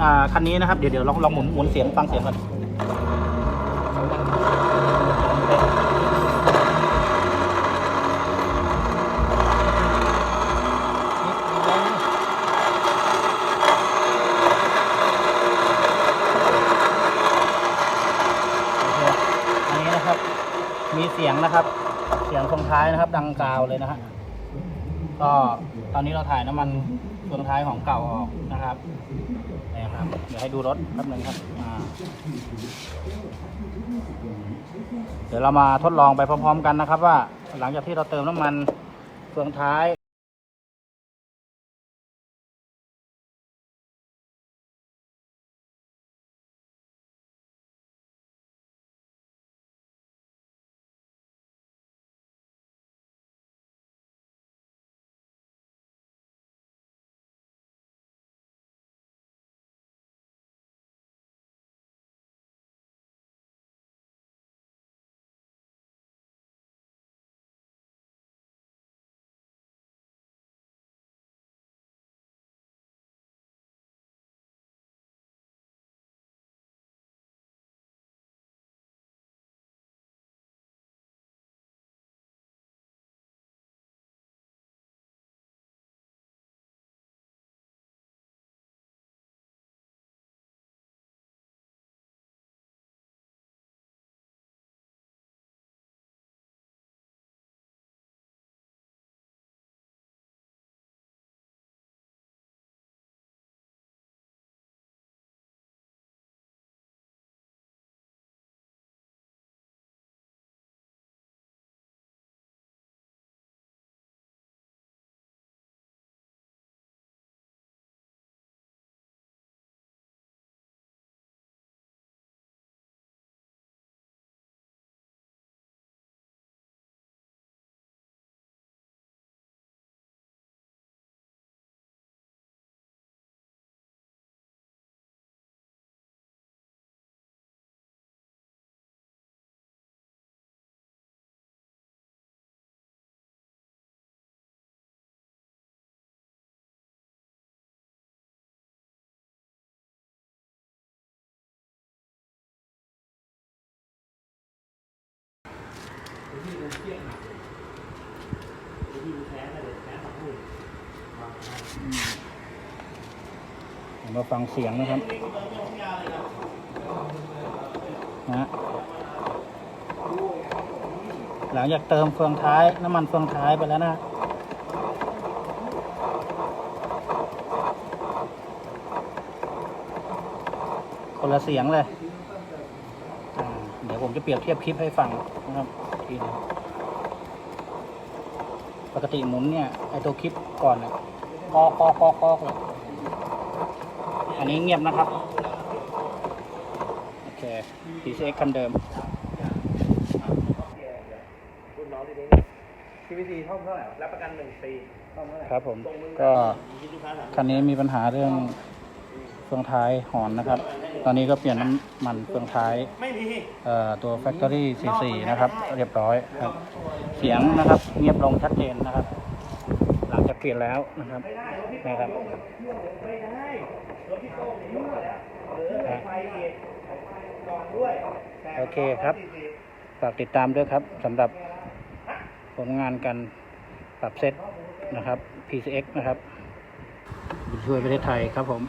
อ่าคันนี้นะครับเดี๋ยวเดี๋ยวลองลองหมุนหมุนเสียงฟังเสียงก่อนอันนี้นะครับ มีเสียงนะครับ เสียงตรงท้ายนะครับ ดังกาวเลยนะฮะก็ตอนนี้เราถ่ายน้ำมัน ตรงท้ายของเก่าออกนะครับนะครับ เดี๋ยวให้ดูรถแป๊บนึงครับเดี๋ยวเรามาทดลองไปพร้อม ๆ กันนะครับ ว่าหลังจากที่เราเติมน้ำมันเฟืองท้าย เดี๋ยวมาฟังเสียงนะครับนะหลังจากเติมเฟืองท้ายน้ำมันเฟืองท้ายไปแล้วนะคนละเสียงเลย เดี๋ยวผมจะเปรียบเทียบคลิปให้ฟังนะครับทีหนึงปกติหมุนเนี่ยไอตัวคลิปก่อนเนี่ยกอกอกอกอกเลยอันนี้เงียบนะครับโอเค PCX คันเดิมรุ่นน้องที่นี้ CVC ท่อมเท่าไหร่รับประกันหนึ่งปีท่อมเท่าไหร่ครับผมก็คันนี้มีปัญหาเรื่อง เฟืองท้ายหอนนะครับ ตอนนี้ก็เปลี่ยนน้ำมันเฟืองท้ายตัว Factory C4 นะครับ เรียบร้อยครับ เสียงนะครับเงียบลงชัดเจนนะครับ หลังจากเปลี่ยนแล้วนะครับนะครับโอเคครับ ฝากติดตามด้วยครับสำหรับผลงานการปรับเซตนะครับ PCX นะครับบุญช่วยประเทศไทยครับผม